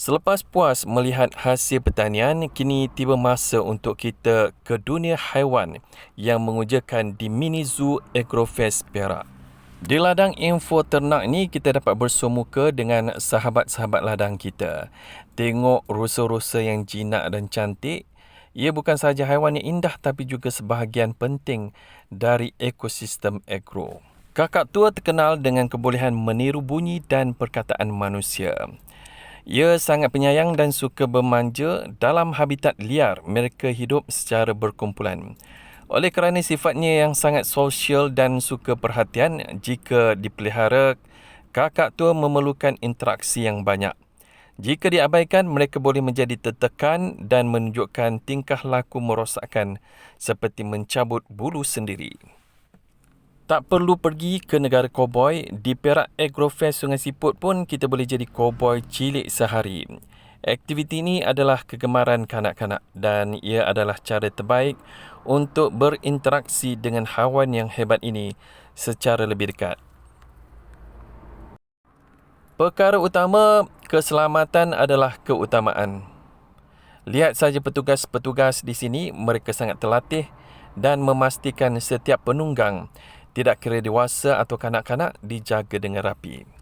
Selepas puas melihat hasil pertanian, kini tiba masa untuk kita ke dunia haiwan yang mengujakan di Mini Zoo Agrofest Perak. Di ladang info ternak ni kita dapat bersumuka dengan sahabat-sahabat ladang kita. Tengok rusa-rusa yang jinak dan cantik. Ia bukan sahaja haiwan yang indah tapi juga sebahagian penting dari ekosistem agro. Kakak tua terkenal dengan kebolehan meniru bunyi dan perkataan manusia. Ia sangat penyayang dan suka bermanja dalam habitat liar mereka hidup secara berkumpulan. Oleh kerana sifatnya yang sangat sosial dan suka perhatian, jika dipelihara, kakak tua memerlukan interaksi yang banyak. Jika diabaikan, mereka boleh menjadi tertekan dan menunjukkan tingkah laku merosakkan seperti mencabut bulu sendiri. Tak perlu pergi ke negara koboi, di Perak Agrofest Sungai Siput pun kita boleh jadi koboi cilik sehari. Aktiviti ini adalah kegemaran kanak-kanak dan ia adalah cara terbaik untuk berinteraksi dengan haiwan yang hebat ini secara lebih dekat. Perkara utama, keselamatan adalah keutamaan. Lihat saja petugas-petugas di sini, mereka sangat terlatih dan memastikan setiap penunggang tidak kira dewasa atau kanak-kanak dijaga dengan rapi.